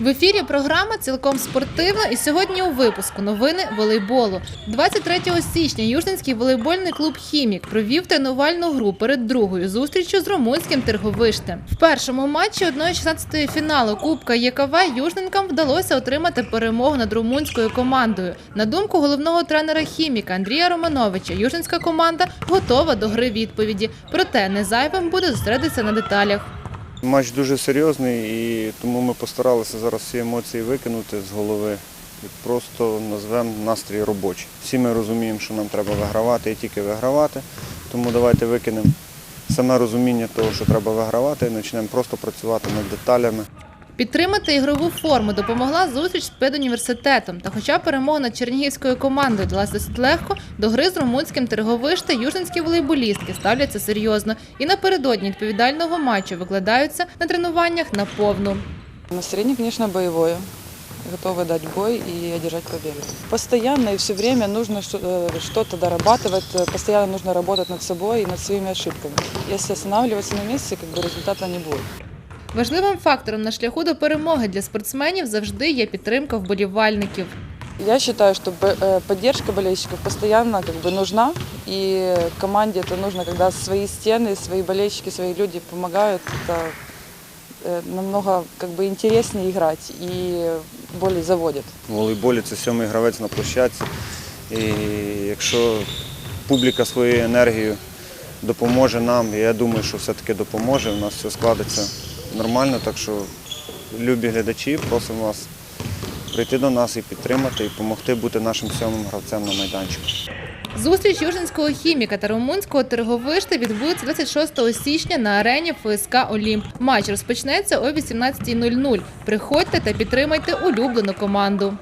В ефірі програма цілком спортивна і сьогодні у випуску новини волейболу. 23 січня Южненський волейбольний клуб Хімік провів тренувальну гру перед другою зустрічю з румунським Терговиштем. В першому матчі 1-16 фіналу Кубка ЄКВ Южненкам вдалося отримати перемогу над румунською командою. На думку головного тренера Хіміка Андрія Романовича, южненська команда готова до гри відповіді. Проте не зайвим буде зосередитися на деталях. Матч дуже серйозний і тому ми постаралися зараз всі емоції викинути з голови і просто назвемо настрій робочий. Всі ми розуміємо, що нам треба вигравати і тільки вигравати. Тому давайте викинемо саме розуміння того, що треба вигравати, і почнемо просто працювати над деталями. Підтримати ігрову форму допомогла зустріч з педуніверситетом. Та хоча перемога над чернігівською командою далась досить легко, до гри з румунським Терговиште южненські волейболістки ставляться серйозно і напередодні відповідального матчу викладаються на тренуваннях на повну. Настроение, конечно, боевое. Готовы дать бой и одержать победу. Постоянно и все время нужно что- э, что-то дорабатывать, э, постоянно нужно работать над собой и над своими ошибками. Если останавливаться на месте, как бы результата не будет. Важливим фактором на шляху до перемоги для спортсменів завжди є підтримка вболівальників. Я считаю, что б- э, поддержка болельщиков постоянно как бы нужна, и команде это нужно, когда свои стены, свои болельщики, свои люди помогают, это э, намного как бы интереснее играть и более заводит. В волейболі це сьомий гравець на площадці. І якщо публіка своєю енергією допоможе нам, і я думаю, що все-таки допоможе, у нас все складеться нормально. Так що, любі глядачі, просимо вас прийти до нас і підтримати, і допомогти бути нашим сьомим гравцем на майданчику. Зустріч южинського хіміка та румунського Терговишта відбудеться 26 січня на арені ФСК Олімп. Матч розпочнеться о 18.00. Приходьте та підтримайте улюблену команду.